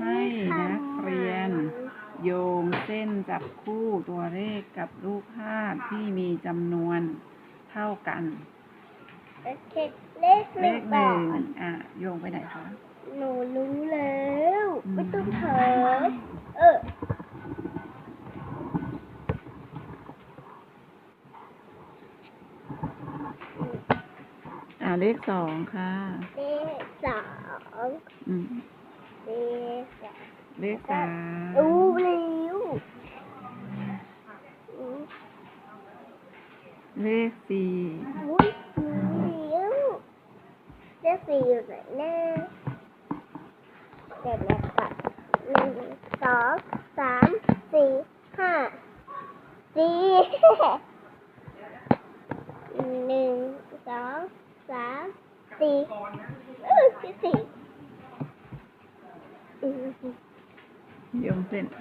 ให้นักเรียน โยงเส้นจับคู่ตัวเลขกับรูปภาพที่มีจำนวนเท่ากันโอเคเลขหเลนึ่งขหก่อนึ่งนอะโยงไปไหนคะ หนูรู้แล้วอืมไม่ต้องถามเอออ่าเลขสองค่ะ เลขสองอืม เลขสามเลขสามรู้แล้วอืมเลขสี่อุ้ยรู้แล้วเลขสี่อยู่ไหนแน่เดี๋ยวแม่ก่อนหนึ่งสองสามสี่ห้าสี่หนึ่งสองสามสี่เออสี่ Mm-hmm. Yung print.